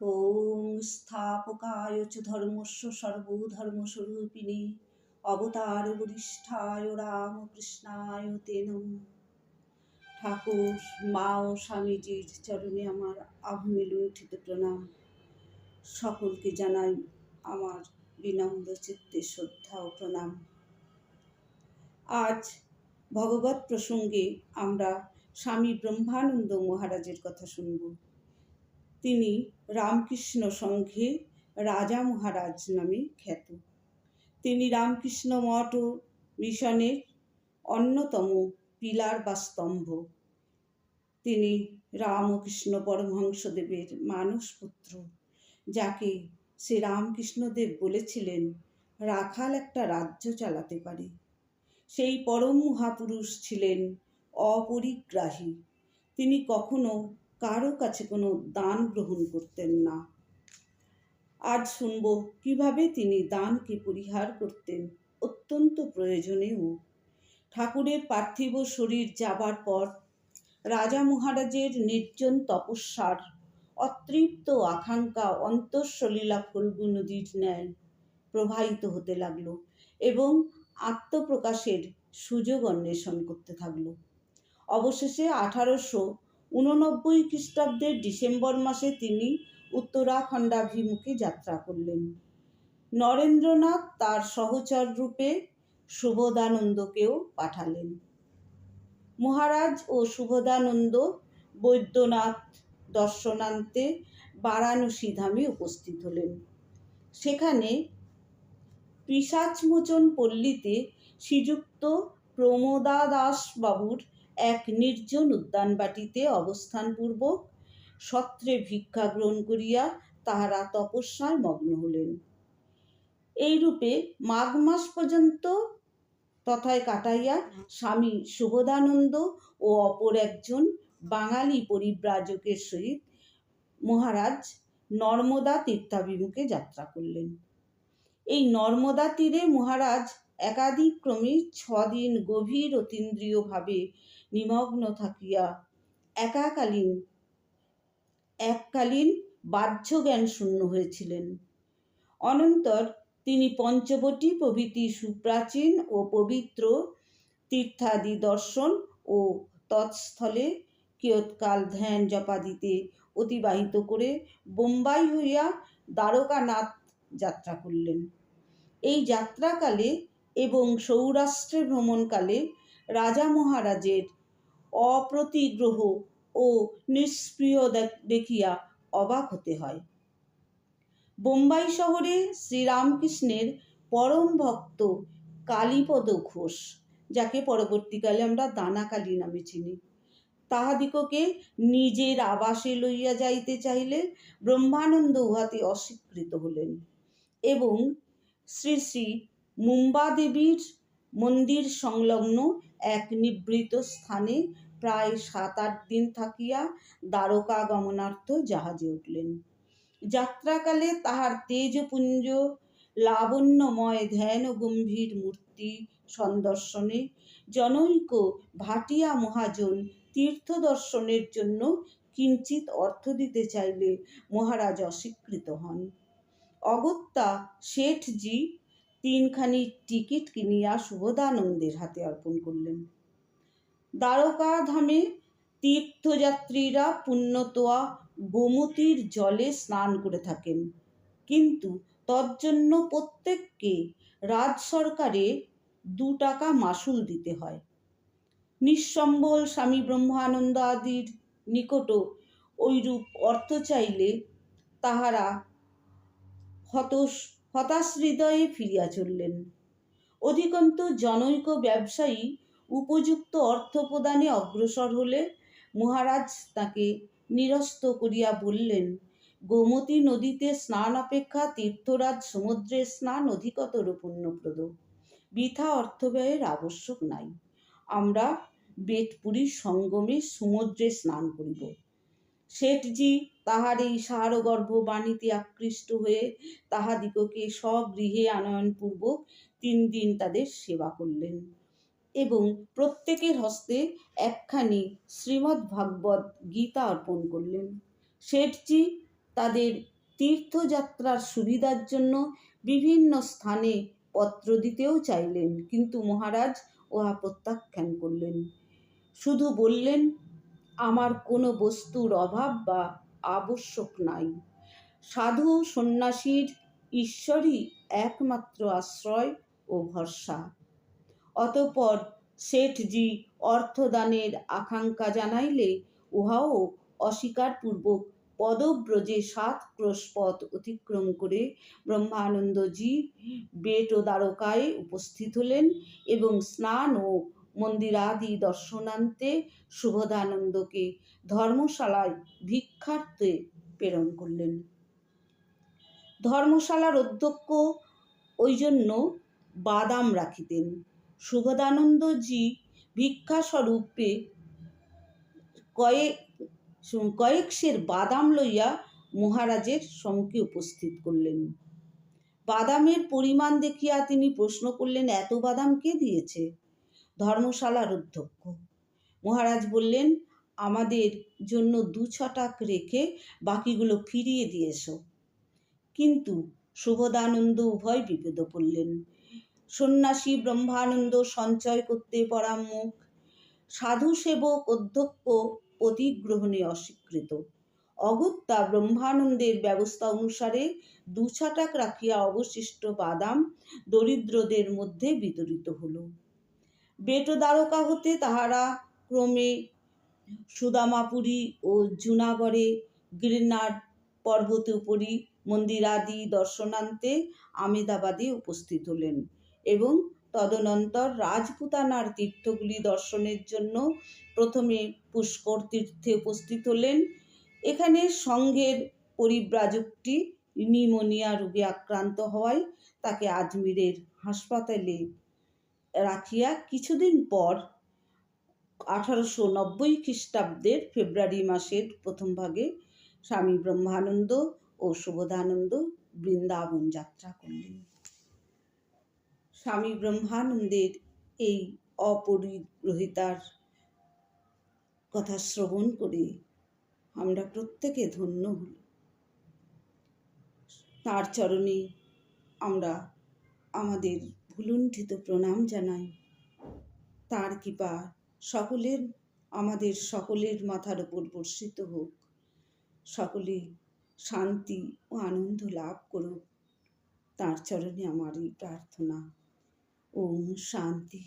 ওম স্থাপকায় চ ধর্মস্য সর্বধর্মস্বরূপিণী। অবতার বরিষ্ঠায় রামকৃষ্ণায় তে নম। ঠাকুর, মা ও স্বামীজির চরণে আমার আহমিল উঠিত প্রণাম। সকলকে জানাই আমার বিনম্র চিত্তে শ্রদ্ধা ও প্রণাম। আজ ভগবত প্রসঙ্গে আমরা স্বামী ব্রহ্মানন্দ মহারাজের কথা শুনব। তিনি রামকৃষ্ণ সংঘে রাজা মহারাজ নামে খ্যাত। তিনি রামকৃষ্ণ মঠ ও মিশনের অন্যতম পিলার বা স্তম্ভ। তিনি রামকৃষ্ণ পরমহংসদেবের মানসপুত্র, যাকে শ্রী রামকৃষ্ণদেব বলেছিলেন, রাখাল একটা রাজ্য চালাতে পারে। সেই পরম মহাপুরুষ ছিলেন অপরিগ্রাহী। তিনি কখনো কারও কাছে কোনো দান গ্রহণ করতেন না। আজ শুনব কীভাবে তিনি দানকে পরিহার করতেন, অত্যন্ত প্রয়োজনেও। ঠাকুরের পার্থিব শরীর যাবার পর রাজা মহারাজের নির্জন তপস্যার অতৃপ্ত আকাঙ্ক্ষা অন্তঃসলীলা ফল্গু নদীর ন্যায় প্রবাহিত হতে লাগল এবং আত্মপ্রকাশের সুযোগ অন্বেষণ করতে থাকল। অবশেষে আঠারোশো উননব্বই খ্রিস্টাব্দের ডিসেম্বর মাসে তিনি উত্তরাখণ্ডাভিমুখে যাত্রা করলেন। নরেন্দ্রনাথ তার সহচর রূপে শুভদানন্দকেও পাঠালেন। মহারাজ ও শুভদানন্দ বৈদ্যনাথ দর্শনান্তে বারাণসী ধামে উপস্থিত হলেন। সেখানে পিসাচমোচন পল্লীতে শ্রীযুক্ত প্রমোদা দাস বাবুর এক নির্জন উদ্যানবাটিতে অবস্থানপূর্বক সত্রে ভিক্ষা গ্রহণ করিয়া তাহারা তপস্যায় মগ্ন হলেন। এইরূপে মাঘ মাস পর্যন্ত তথায় কাটাইয়া স্বামী শুভদানন্দ ও অপর একজন বাঙালি পরিব্রাজকের সহিত মহারাজ নর্মদা তীর্থাভিমুখে যাত্রা করলেন। এই নর্মদা তীরে মহারাজ একাদিক্রমে ছদিন গভীর অতীন্দ্রিয়ভাবে নিমগ্ন থাকিয়া একাকালীন, এককালীন বাহ্য জ্ঞান শূন্য হয়েছিলেন। অনন্তর তিনি পঞ্চবটী প্রভৃতি সুপ্রাচীন ও পবিত্র তীর্থাদি দর্শন ও তৎস্থলে কিয়ৎকাল ধ্যান জপাদিতে অতিবাহিত করে বোম্বাই হইয়া দ্বারকানাথ যাত্রা করলেন। এই যাত্রাকালে এবং সৌরাষ্ট্রে ভ্রমণকালে রাজা মহারাজের অপ্রতিগ্রহ ও নিষ্প্রিয় দেখিয়া অবাক হতে হয়। বোম্বাই শহরে শ্রীরামকৃষ্ণের পরম ভক্ত কালীপদ ঘোষ, যাকে পরবর্তীকালে আমরা দানাকালী নামে চিনি, তাহাদিগকে নিজের আবাসে লইয়া যাইতে চাইলে ব্রহ্মানন্দ উহাতে অস্বীকৃত হলেন এবং শ্রী শ্রী মুম্বাদেবীর মন্দির সংলগ্ন এক নিবৃত স্থানে প্রায় সাত আট দিন থাকিয়া দ্বারকা গমনার্থ জাহাজে উঠলেন। যাত্রাকালে তাহার তেজপুঞ্জ লাবণ্যময় ধ্যান গম্ভীর মূর্তি সন্দর্শনে জনৈক ভাটিয়া মহাজন তীর্থ দর্শনের জন্য কিঞ্চিত অর্থ দিতে চাইলে মহারাজ অস্বীকৃত হন। অগত্যা শেঠজি তিনখানি টিকিট কিনিয়া শুভদানন্দের হাতে অর্পণ করলেন। দ্বারকা ধামে তীর্থযাত্রীরা পুণ্যতোয়া গোমতীর জলে স্নান করে থাকেন। কিন্তু তজ্জন্য প্রত্যেককে রাজ সরকারে দু টাকা মাসুল দিতে হয়। নিঃসম্বল স্বামী ব্রহ্মানন্দ আদির নিকটও ওইরূপ অর্থ চাইলে তাহারা হতস, হতাশ হৃদয়ে ফিরিয়া চললেন। অধিকন্ত জনৈক ব্যবসায়ী উপযুক্ত অর্থ প্রদানে অগ্রসর হলে মহারাজ তাকে নিরস্ত করিয়া বললেন, গোমতী নদীতে স্নান অপেক্ষা তীর্থরাজ সমুদ্রে স্নান অধিকতর পুণ্যপ্রদ। বৃথা অর্থ ব্যয়ের আবশ্যক নাই। আমরা বেটপুরীর সঙ্গমে সমুদ্রে স্নান করিব। শেঠজি তাহার এই সারগর্ভ বাণীতে আকৃষ্ট হয়ে তাহাদিগকে স্বগৃহে আনয়নপূর্বক তিন দিন তাদের সেবা করলেন। এবং প্রত্যেকের হস্তে একখানি শ্রীমদ্ ভাগবত গীতা অর্পণ করলেন। শেঠজি তাদের তীর্থযাত্রার সুবিধার জন্য বিভিন্ন স্থানে পত্র দিতেও চাইলেন, কিন্তু মহারাজ উহা প্রত্যাখ্যান করলেন। শুধু বললেন, আমার কোনো বস্তুর অভাব বা আবশ্যক নাই। সাধু সন্ন্যাসীর ঈশ্বরই একমাত্র আশ্রয় ও ভরসা। অতঃপর শেঠজি অর্থদানের আকাঙ্ক্ষা জানাইলে উহাও অস্বীকারপূর্বক পদব্রজে সাত ক্রোশ পথ অতিক্রম করে ব্রহ্মানন্দজি বেট ও দ্বারকায় উপস্থিত হলেন এবং স্নান ও মন্দিরাদি দর্শনান্তে শুভদানন্দকে ধর্মশালায় ভিক্ষার্থে প্রেরণ করলেন। ধর্মশালার অধ্যক্ষ ওই জন্য বাদাম রাখিতেন। শুভদানন্দজি ভিক্ষাস্বরূপে কয়েক কয়েকশের বাদাম লইয়া মহারাজের সম্মুখে উপস্থিত করলেন। বাদামের পরিমাণ দেখিয়া তিনি প্রশ্ন করলেন, এত বাদাম কে দিয়েছে? ধর্মশালার অধ্যক্ষ। মহারাজ বললেন, আমাদের জন্য দু ছটাক রেখে বাকিগুলো ফিরিয়ে দিয়েছ কিন্তু শুভদানন্দ উভয় বিপদে পড়লেন। সন্ন্যাসী ব্রহ্মানন্দ সঞ্চয় করতে পরামুখ সাধু সেবক অধ্যক্ষ প্রতিগ্রহণে অস্বীকৃত। অগত্যা ব্রহ্মানন্দের ব্যবস্থা অনুসারে দু ছটাক রাখিয়া অবশিষ্ট বাদাম দরিদ্রদের মধ্যে বিতরিত হল। বেটদ্বারকা হতে তাহারা ক্রমে সুদামাপুরী ও জুনাগড়ে গিরনার পর্বতে উপরি মন্দিরাদি দর্শনান্তে আমেদাবাদে উপস্থিত হলেন। এবং তদনন্তর রাজপুতানার তীর্থগুলি দর্শনের জন্য প্রথমে পুষ্কর তীর্থে উপস্থিত হলেন। এখানে সংঘের পরিব্রাজকটি নিউমোনিয়া রোগে আক্রান্ত হওয়ায় তাকে আজমিরের হাসপাতালে রাখিয়া কিছুদিন পর আঠারোশো নব্বই খ্রিস্টাব্দের ফেব্রুয়ারি মাসের প্রথম ভাগে স্বামী ব্রহ্মানন্দ ও শুভদানন্দ বৃন্দাবন যাত্রা করলেন। স্বামী ব্রহ্মানন্দের এই অপরিগ্রহিতার কথা শ্রবণ করে আমরা প্রত্যেকে ধন্য হল তার চরণে আমরা আমাদের ভুলুণ্ঠিত প্রণাম জানাই। তার কৃপা সকলের, আমাদের সকলের মাথার উপর বর্ষিত হোক। সকলে শান্তি ও আনন্দ লাভ করুক। তার চরণে আমার এই প্রার্থনা। ওম শান্তি